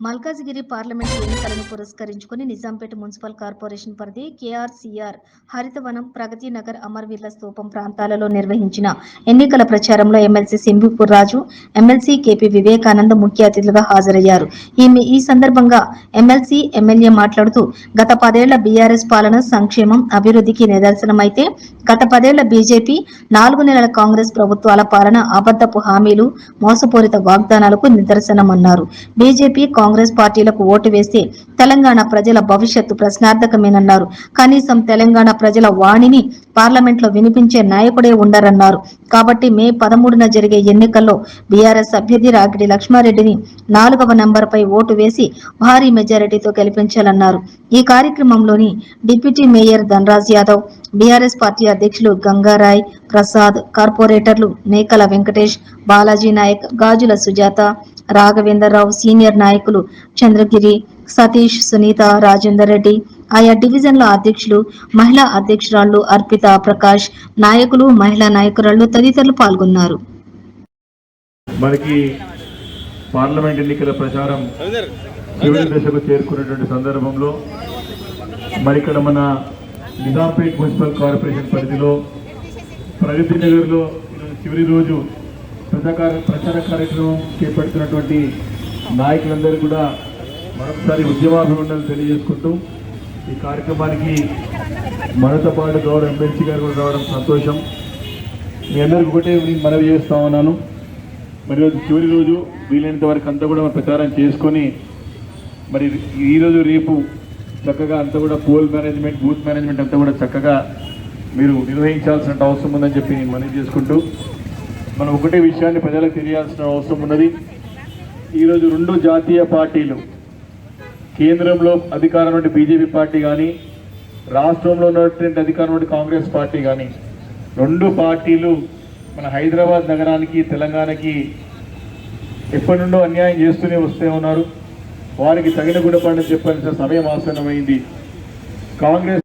Malkajgiri parliament ఎన్నికలను పురస్కరించుకుని Nizampet municipal corporation పరిధి కేఆర్సీఆర్ హరితవనం ప్రగతి నగర్ అమర్వీర్ల స్తూపం ప్రాంతాలలో నిర్వహించిన ఎన్నికల ప్రచారంలో MLC Simbipur Raju MLC KP Vivekananda ముఖ్య అతిథులుగా హాజరయ్యారు. ఈమె ఈ సందర్భంగా ఎమ్మెల్సీ ఎమ్మెల్యే మాట్లాడుతూ గత పదేళ్ళ బీఆర్ఎస్ పాలన సంక్షేమం అభివృద్ధికి నిదర్శనమైతే గత పదేళ్ళ బీజేపీ నాలుగు నెలల కాంగ్రెస్ ప్రభుత్వాల పాలన అబద్ధపు హామీలు మోసపూరిత వాగ్దానాలకు నిదర్శనమన్నారు. బీజేపీ కాంగ్రెస్ పార్టీలకు ఓటు వేస్తే తెలంగాణ ప్రజల భవిష్యత్తు ప్రశ్నార్థకమేనన్నారు. కనీసం తెలంగాణ ప్రజల వాణిని పార్లమెంట్లో వినిపించే నాయకుడే ఉండరన్నారు. కాబట్టి మే పదమూడున జరిగే ఎన్నికల్లో బీఆర్ఎస్ అభ్యర్థి రాగిడి లక్ష్మారెడ్డిని నాలుగవ నంబర్పై ఓటు వేసి భారీ మెజారిటీతో గెలిపించాలన్నారు. ఈ కార్యక్రమంలోని deputy mayor Dhanraj Yadav BRS party అధ్యక్షులు గంగారాయ్ ప్రసాద్ కార్పొరేటర్లు నేకల వెంకటేష్ బాలాజీ నాయక్ గాజుల సుజాత రాఘవేంద్రరావు సీనియర్ నాయకులు చంద్రగిరి సతీష్ సునీత రాజేందర్ రెడ్డి ఆయా డివిజన్ల అధ్యక్షులు మహిళా అధ్యక్షురాళ్ళు అర్పిత ప్రకాష్ నాయకులు మహిళా నాయకురాళ్ళు తదితరులు పాల్గొన్నారు. మనకి పార్లమెంట్ ఎన్నికల ప్రచారం చివరి దశకు చేరుకున్నటువంటి సందర్భంలో మరి ఇక్కడ మన నిజాంపేట్ మున్సిపల్ కార్పొరేషన్ పరిధిలో ప్రగతి నగర్లో చివరి రోజు ప్రచార ప్రచార కార్యక్రమం చేపడుతున్నటువంటి నాయకులందరూ కూడా మరొకసారి ఉద్యమాభివందనలు తెలియజేసుకుంటూ ఈ కార్యక్రమానికి మనతో పాటు గౌరవ ఎమ్మెల్సీ గారు కూడా రావడం సంతోషం. మీ అందరికి ఒకటే నేను మనవి చేస్తా ఉన్నాను. మరి రోజు చివరి రోజు వీలైనంత వరకు అంతా కూడా ప్రచారం చేసుకొని మరి ఈరోజు రేపు చక్కగా అంతా కూడా పోల్ మేనేజ్మెంట్ బూత్ మేనేజ్మెంట్ అంతా కూడా చక్కగా మీరు నిర్వహించాల్సిన అవసరం ఉందని చెప్పి నేను మనవి చేసుకుంటూ మనం ఒకటే విషయాన్ని ప్రజలకు తెలియాల్సిన అవసరం ఉన్నది. ఈరోజు రెండు జాతీయ పార్టీలు కేంద్రంలో అధికారం నుండి బీజేపీ పార్టీ కానీ రాష్ట్రంలో ఉన్నటువంటి అధికారం నుండి కాంగ్రెస్ పార్టీ కానీ రెండు పార్టీలు మన హైదరాబాద్ నగరానికి తెలంగాణకి ఎప్పటి నుండో అన్యాయం చేస్తూనే వస్తూ ఉన్నారు. వారికి తగిన గుణపడని చెప్పాల్సిన సమయం ఆసన్నమైంది. కాంగ్రెస్